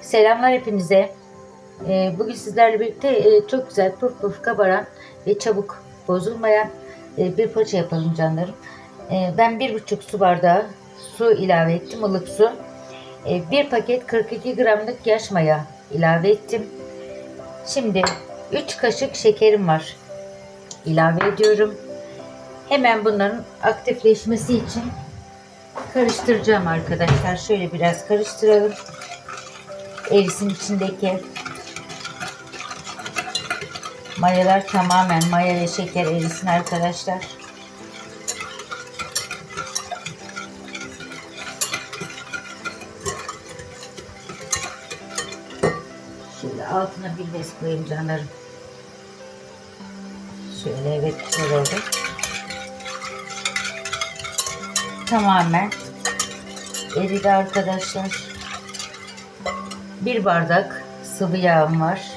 Selamlar hepinize. Ee, Bugün sizlerle birlikte e, çok güzel puf puf kabaran ve çabuk bozulmayan e, bir poğaça yapalım canlarım. Ee, Ben bir buçuk su bardağı su ilave ettim, ılık su. Ee, Bir paket 42 gramlık yaş maya ilave ettim. Şimdi 3 kaşık şekerim var. İlave ediyorum. Hemen bunların aktifleşmesi için karıştıracağım arkadaşlar. Şöyle biraz karıştıralım. Erisin içindeki mayalar tamamen maya ve şeker erisin arkadaşlar. Şöyle altına bir bez koyayım canlarım. Şöyle evet güzel oldu. Tamamen eridi arkadaşlar. Bir bardak sıvı yağım var.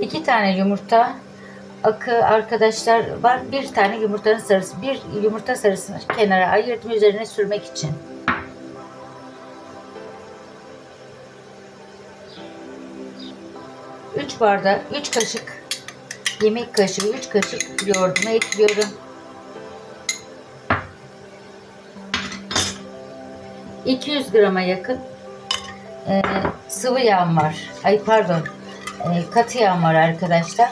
İki tane yumurta akı arkadaşlar var. Bir tane yumurtanın sarısı. Bir yumurta sarısını kenara ayırdım üzerine sürmek için. Üç bardak, üç kaşık yemek kaşığı, üç kaşık yoğurdumu ekliyorum. 200 grama yakın e, sıvı yağım var. Ay pardon. E, katı yağım var arkadaşlar.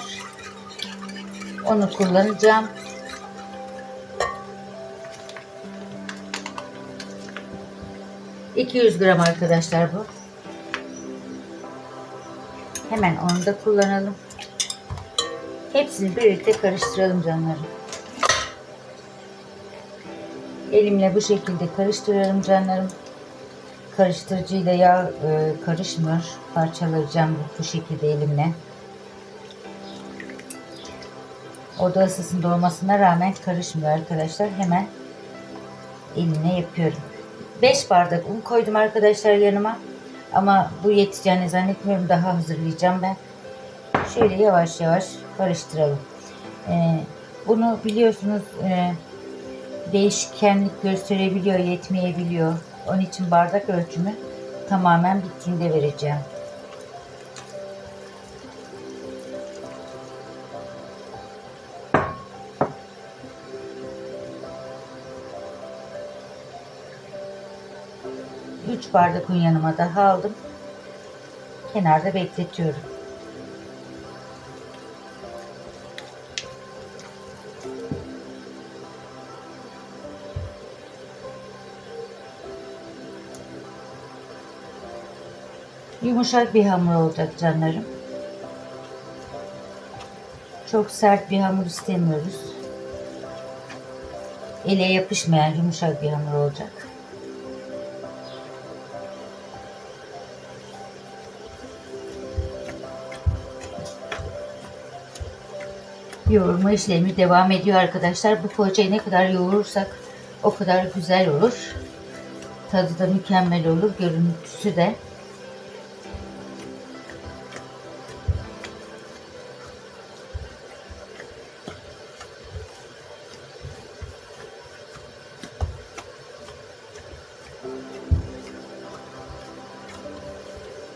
Onu kullanacağım. ...200 gram arkadaşlar bu. Hemen onu da kullanalım. Hepsini birlikte karıştıralım canlarım. Elimle bu şekilde karıştırıyorum canlarım. Karıştırıcıyla yağ e, karışmıyor. Parçalayacağım bu, bu şekilde elimle. Oda ısısında olmasına rağmen karışmıyor arkadaşlar. Hemen elimle yapıyorum. 5 bardak un koydum arkadaşlar yanıma. Ama bu yeteceğini zannetmiyorum. Daha hazırlayacağım ben. Şöyle yavaş yavaş karıştıralım. Ee, bunu biliyorsunuz e, değişkenlik gösterebiliyor, yetmeyebiliyor. Onun için bardak ölçümü tamamen bittiğinde vereceğim. Üç bardak un yanıma daha aldım. Kenarda bekletiyorum. Yumuşak bir hamur olacak canlarım. Çok sert bir hamur istemiyoruz. Ele yapışmayan yumuşak bir hamur olacak. Yoğurma işlemi devam ediyor arkadaşlar. Bu poğaçayı ne kadar yoğurursak o kadar güzel olur. Tadı da mükemmel olur. Görüntüsü de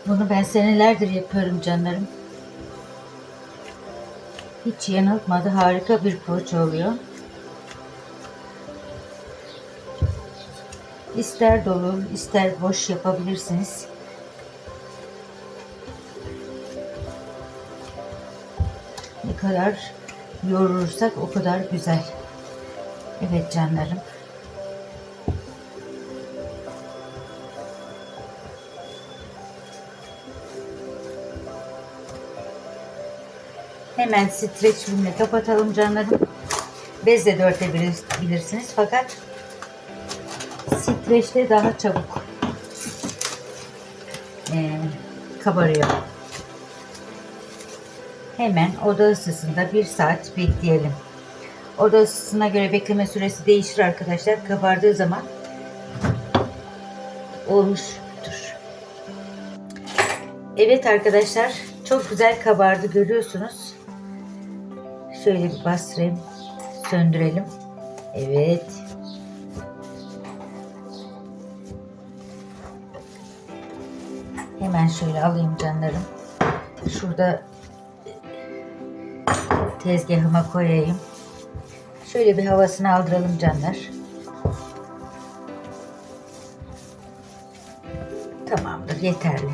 Bunu ben senelerdir yapıyorum canlarım. Hiç yanıltmadı. Harika bir poğaça oluyor. İster dolu, ister boş yapabilirsiniz. Ne kadar yoğurursak o kadar güzel. Evet canlarım. Hemen streç filmle kapatalım canlarım. Bezle de örtebilirsiniz fakat streçle daha çabuk e, kabarıyor. Hemen oda ısısında bir saat bekleyelim. Oda ısısına göre bekleme süresi değişir arkadaşlar. Kabardığı zaman olmuştur. Evet arkadaşlar çok güzel kabardı görüyorsunuz. Şöyle bir bastırayım. Söndürelim. Evet. Hemen şöyle alayım canlarım. Şurada tezgahıma koyayım. Şöyle bir havasını aldıralım canlar. Tamamdır yeterli.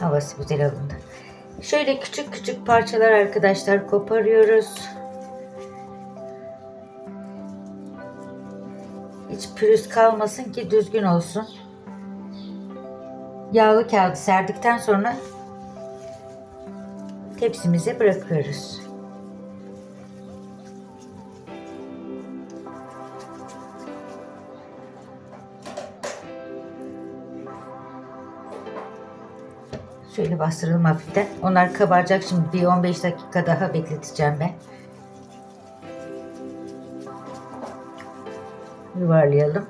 Havası güzel alındı. Şöyle küçük küçük parçalar arkadaşlar koparıyoruz. Hiç pürüz kalmasın ki düzgün olsun. Yağlı kağıdı serdikten sonra tepsimize bırakıyoruz. Şöyle bastıralım hafiften. Onlar kabaracak şimdi. Bir 15 dakika daha bekleteceğim ben. Yuvarlayalım.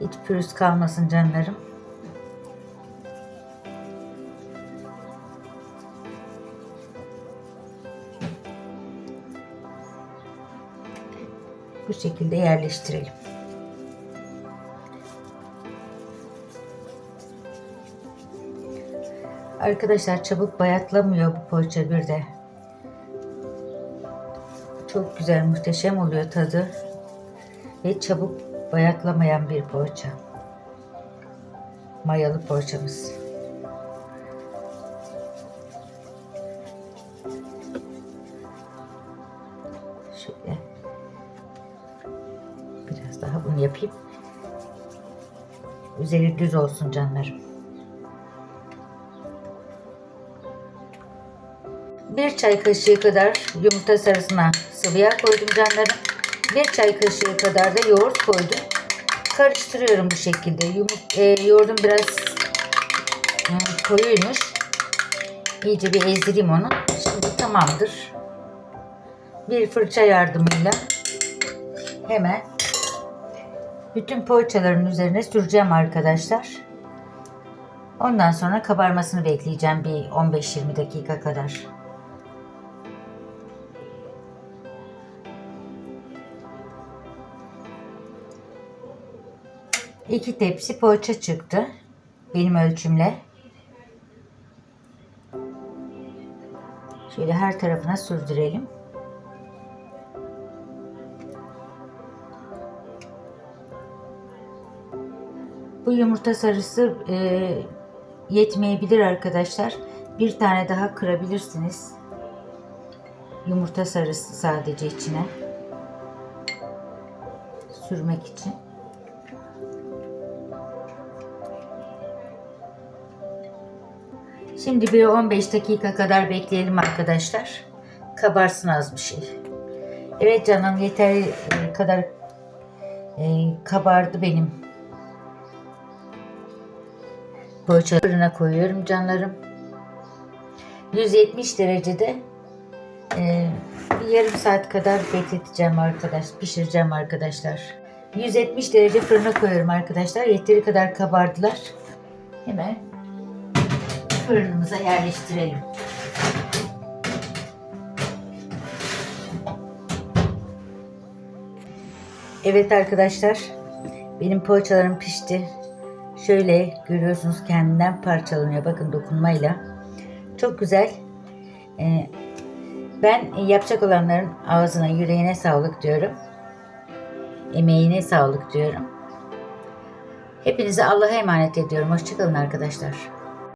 Hiç pürüz kalmasın canlarım. Bu şekilde yerleştirelim. Arkadaşlar çabuk bayatlamıyor bu poğaça bir de. Çok güzel, muhteşem oluyor tadı. Ve çabuk bayatlamayan bir poğaça. Mayalı poğaçamız. Şöyle. Biraz daha bunu yapayım. Üzeri düz olsun canlarım. Bir çay kaşığı kadar yumurta sarısına sıvı yağ koydum canlarım. Bir çay kaşığı kadar da yoğurt koydum. Karıştırıyorum bu şekilde. Yumurt, e, yoğurdum biraz e, koyuymuş. İyice bir ezdireyim onu. Şimdi tamamdır. Bir fırça yardımıyla hemen bütün poğaçaların üzerine süreceğim arkadaşlar. Ondan sonra kabarmasını bekleyeceğim bir 15-20 dakika kadar. İki tepsi poğaça çıktı. Benim ölçümle. Şöyle her tarafına sürdürelim. Bu yumurta sarısı e, yetmeyebilir arkadaşlar. Bir tane daha kırabilirsiniz. Yumurta sarısı sadece içine. Sürmek için. Şimdi bir 15 dakika kadar bekleyelim arkadaşlar. Kabarsın az bir şey. Evet canım yeterli kadar e, kabardı benim. Poğaça fırına koyuyorum canlarım. 170 derecede e, bir yarım saat kadar bekleteceğim arkadaş. Pişireceğim arkadaşlar. 170 derece fırına koyuyorum arkadaşlar. Yeteri kadar kabardılar. Hemen fırınımıza yerleştirelim. Evet arkadaşlar, benim poğaçalarım pişti. Şöyle görüyorsunuz kendinden parçalanıyor. Bakın dokunmayla. Çok güzel. Ee, ben yapacak olanların ağzına, yüreğine sağlık diyorum. Emeğine sağlık diyorum. Hepinizi Allah'a emanet ediyorum. Hoşçakalın arkadaşlar.